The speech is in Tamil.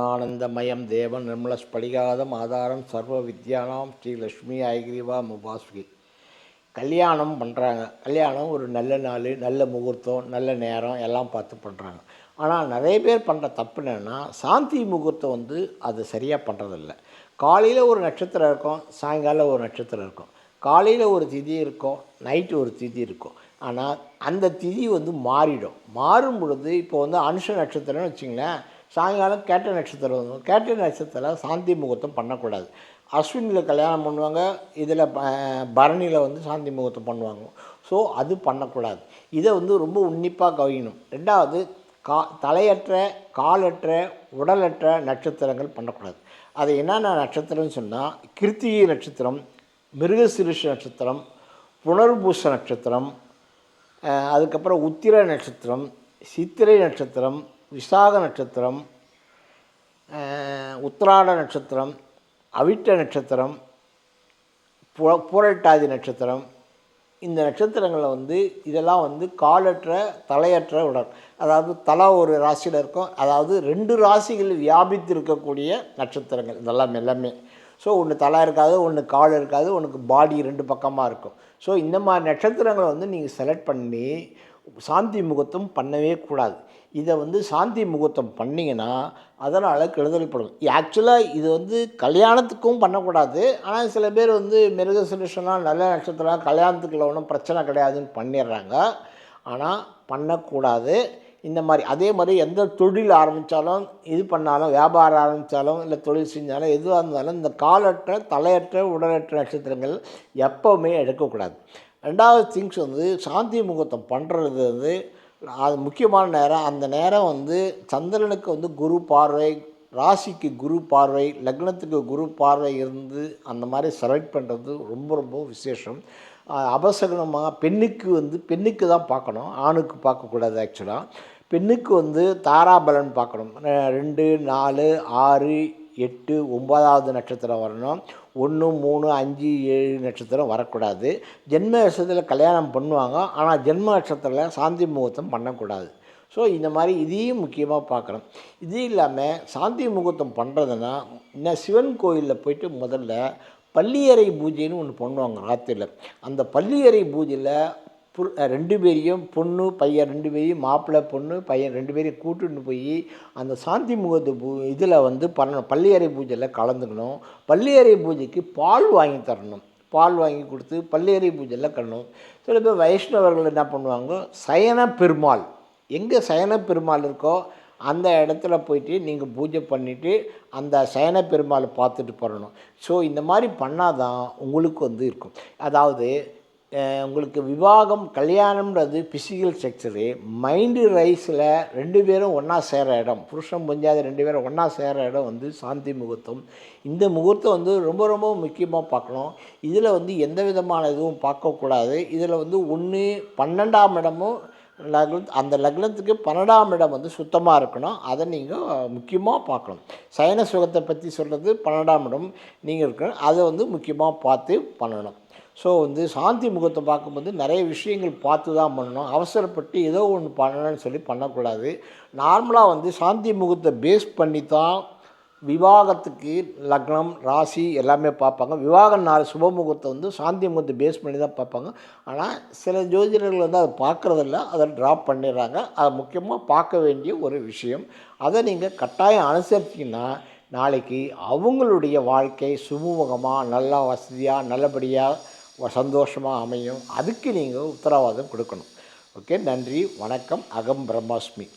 ஞானானந்தமயம் தேவன் நிர்மல ஸ்படிகாதம் ஆதாரம் சர்வ வித்யானாம் ஸ்ரீ லக்ஷ்மி ஐகிரிவா முபாஸ்கி கல்யாணம் பண்ணுறாங்க கல்யாணம் ஒரு நல்ல நாள் நல்ல முகூர்த்தம் நல்ல நேரம் எல்லாம் பார்த்து பண்ணுறாங்க ஆனால் நிறைய பேர் பண்ணுற தப்பு என்னென்னா சாந்தி முகூர்த்தம் வந்து அது சரியாக பண்ணுறதில்ல காலையில் ஒரு நட்சத்திரம் இருக்கும் சாயங்காலம் ஒரு நட்சத்திரம் இருக்கும். காலையில் ஒரு திதி இருக்கும் நைட்டு ஒரு திதி இருக்கும். ஆனால் அந்த திதி வந்து மாறிடும். மாறும் பொழுது இப்போ வந்து அனுஷ நட்சத்திரம்னு வச்சிங்களேன் சாயங்காலம் கேட்ட நட்சத்திரம் வந்து கேட்ட நட்சத்திரம் சாந்தி முகூர்த்தம் பண்ணக்கூடாது. அஸ்வினியில் கல்யாணம் பண்ணுவாங்க இதில் பரணியில் வந்து சாந்தி முகூர்த்தம் பண்ணுவாங்க. ஸோ அது பண்ணக்கூடாது. இதை வந்து ரொம்ப உன்னிப்பாக கவனிக்கணும். ரெண்டாவது கா தலையற்ற காலற்ற உடலற்ற நட்சத்திரங்கள் பண்ணக்கூடாது. அது என்னென்ன நட்சத்திரம்னு சொன்னால் கிருத்திகை நட்சத்திரம் மிருகசிருஷ நட்சத்திரம் புனர்பூச நட்சத்திரம் அதுக்கப்புறம் உத்திர நட்சத்திரம் சித்திரை நட்சத்திரம் விசாக நட்சத்திரம் உத்திராட நட்சத்திரம் அவிட்ட நட்சத்திரம் பு புரட்டாதி நட்சத்திரம். இந்த நட்சத்திரங்களில் வந்து இதெல்லாம் வந்து காலற்ற தலையற்ற உடல். அதாவது தலா ஒரு ராசியில் இருக்கும். அதாவது ரெண்டு ராசிகள் வியாபித்து இருக்கக்கூடிய நட்சத்திரங்கள். இதெல்லாம் எல்லாமே. ஸோ ஒன்று தலை இருக்காது ஒன்று கால் இருக்காது ஒன்றுக்கு பாடி ரெண்டு பக்கமாக இருக்கும். ஸோ இந்த மாதிரி நட்சத்திரங்களை வந்து நீங்கள் செலக்ட் பண்ணி சாந்தி முகூர்த்தம் பண்ணவே கூடாது. இதை வந்து சாந்தி முகூர்த்தம் பண்ணிங்கன்னா அதனால் கெடுதல்படும். ஆக்சுவலாக இது வந்து கல்யாணத்துக்கும் பண்ணக்கூடாது. ஆனால் சில பேர் வந்து மிருக சுரேஷனாக நல்ல நட்சத்திரம் கல்யாணத்துக்குள்ள ஒன்றும் பிரச்சனை கிடையாதுன்னு பண்ணிடுறாங்க. ஆனால் பண்ணக்கூடாது. இந்த மாதிரி அதே மாதிரி எந்த தொழில் ஆரம்பித்தாலும் இது பண்ணாலும் வியாபாரம் ஆரம்பித்தாலும் இல்லை தொழில் செஞ்சாலும் எதுவாக இருந்தாலும் இந்த காலற்ற தலையற்ற உடலற்ற நட்சத்திரங்கள் எப்போவுமே எடுக்கக்கூடாது. ரெண்டாவது திங்ஸ் வந்து சாந்தி முகூர்த்தம் பண்ணுறது வந்து அது முக்கியமான நேரம். அந்த நேரம் வந்து சந்திரனுக்கு வந்து குரு பார்வை ராசிக்கு குரு பார்வை லக்னத்துக்கு குரு பார்வை இருந்து அந்த மாதிரி செலக்ட் பண்ணுறது ரொம்ப ரொம்ப விசேஷம். அபசகனமாக பெண்ணுக்கு வந்து பெண்ணுக்கு தான் பார்க்கணும் ஆணுக்கு பார்க்கக்கூடாது ஆக்சுவலாக பெண்ணுக்கு வந்து தாராபலன் பார்க்கணும். ரெண்டு நாலு ஆறு எட்டு ஒம்பதாவது நட்சத்திரம் வரணும். ஒன்று மூணு அஞ்சு ஏழு நட்சத்திரம் வரக்கூடாது. ஜென்ம நட்சத்திரத்தில் கல்யாணம் பண்ணுவாங்க. ஆனால் ஜென்ம நட்சத்திரத்தில் சாந்தி முகூர்த்தம் பண்ணக்கூடாது. ஸோ இந்த மாதிரி இதையும் முக்கியமாக பார்க்குறோம் இது இல்லாமல் சாந்தி முகூர்த்தம் பண்ணுறதுன்னா இன்னும் சிவன் கோயிலில் போயிட்டு முதல்ல பள்ளியறை பூஜைன்னு ஒன்று பண்ணுவாங்க ராத்திரியில் அந்த பள்ளியறை பூஜையில் ரெண்டு பேரையும் பொண்ணு பையன் ரெண்டு பேரையும் மாப்பிள்ளை பொண்ணு பையன் ரெண்டு பேரையும் கூட்டுன்னு போய் அந்த சாந்தி முகத்து பூ இதில் வந்து பண்ணணும் பள்ளியறை பூஜையில் கலந்துக்கணும். பள்ளியறை பூஜைக்கு பால் வாங்கி தரணும். பால் வாங்கி கொடுத்து பள்ளியறை பூஜையில் கண்ணணும் சில பேர் வைஷ்ணவர்கள் என்ன பண்ணுவாங்க? சயன பெருமாள். எங்கே சயன பெருமாள் இருக்கோ அந்த இடத்துல போயிட்டு நீங்கள் பூஜை பண்ணிவிட்டு அந்த சயன பெருமாளை பார்த்துட்டு பண்ணணும் ஸோ இந்த மாதிரி பண்ணாதான் உங்களுக்கு வந்து இருக்கும். அதாவது உங்களுக்கு விவாகம் கல்யாணம்ன்றது ஃபிசிக்கல் ஸ்ட்ரக்சரு மைண்டு ரைஸில் ரெண்டு பேரும் ஒன்றா சேர இடம். புருஷன் புரிஞ்சாத ரெண்டு பேரும் ஒன்றா சேர இடம் வந்து சாந்தி முகூர்த்தம். இந்த முகூர்த்தம் வந்து ரொம்ப ரொம்ப முக்கியமாக பார்க்கணும். இதில் வந்து எந்த விதமான இதுவும் பார்க்கக்கூடாது இதில் வந்து ஒன்று பன்னெண்டாம் இடமும் லக்ன அந்த லக்னத்துக்கு பன்னெண்டாம் இடம் வந்து சுத்தமாக இருக்கணும். அதை நீங்கள் முக்கியமாக பார்க்கணும். சயன சுகத்தை பற்றி சொல்கிறது பன்னெண்டாம் இடம் நீங்கள் இருக்கணும். அதை வந்து முக்கியமாக பார்த்து பண்ணணும். ஸோ வந்து சாந்தி முகத்தை பார்க்கும்போது நிறைய விஷயங்கள் பார்த்து தான் பண்ணணும். அவசரப்பட்டு ஏதோ ஒன்று பண்ணணும்னு சொல்லி பண்ணக்கூடாது. நார்மலாக வந்து சாந்தி முகத்தை பேஸ் பண்ணி தான் விவாகத்துக்கு லக்னம் ராசி எல்லாமே பார்ப்பாங்க. விவாக நாள் சுபமுகத்தை வந்து சாந்தி முகத்தை பேஸ் பண்ணி தான் பார்ப்பாங்க. ஆனால் சில ஜோதிடர்கள் வந்து அதை பார்க்குறதில்ல. அதை ட்ராப் பண்ணிடுறாங்க. அதை முக்கியமாக பார்க்க வேண்டிய ஒரு விஷயம். அதை நீங்கள் கட்டாயம் அனுசரிச்சிங்கன்னா நாளைக்கு அவங்களுடைய வாழ்க்கை சுமூகமாக நல்லா வசதியாக நல்லபடியாக சந்தோஷமாக அமையும். அதுக்கு நீங்கள் உத்தரவாதம் கொடுக்கணும். ஓகே? நன்றி. வணக்கம். அகம் பிரம்மாஸ்மி.